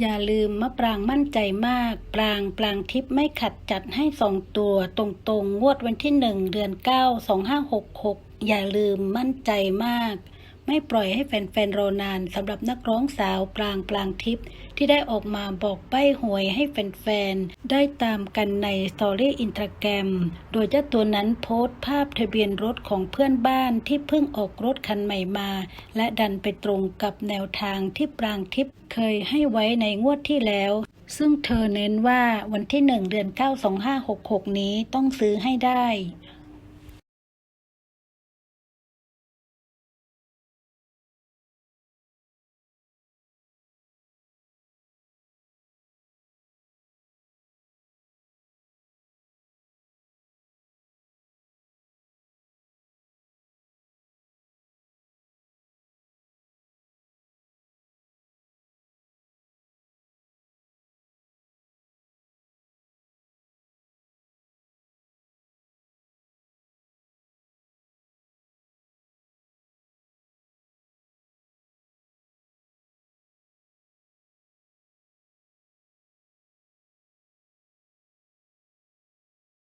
อย่าลืมมะปรางมั่นใจมาก ปรางปรางทิพย์ไม่ขัดจัดให้สองตัวตรงๆงวดวันที่หนึ่งเดือนเก้าสองห้าหกหกอย่าลืมมั่นใจมาก ไม่ปล่อยให้แฟนๆรอนานสำหรับนักร้องสาวปรางปรางทิพย์ที่ได้ออกมาบอกใบ้หวยให้แฟนๆ ได้ตามกันในสตอรี่อินสตาแกรม โดยเจ้าตัวนั้นโพสต์ภาพทะเบียนรถของเพื่อนบ้านที่เพิ่งออกรถคันใหม่มา และดันไปตรงกับแนวทางที่ปรางทิพย์เคยให้ไว้ในงวดที่แล้วซึ่งเธอเน้นว่าวันที่ 1 เดือน 9 2566 นี้ต้องซื้อให้ได้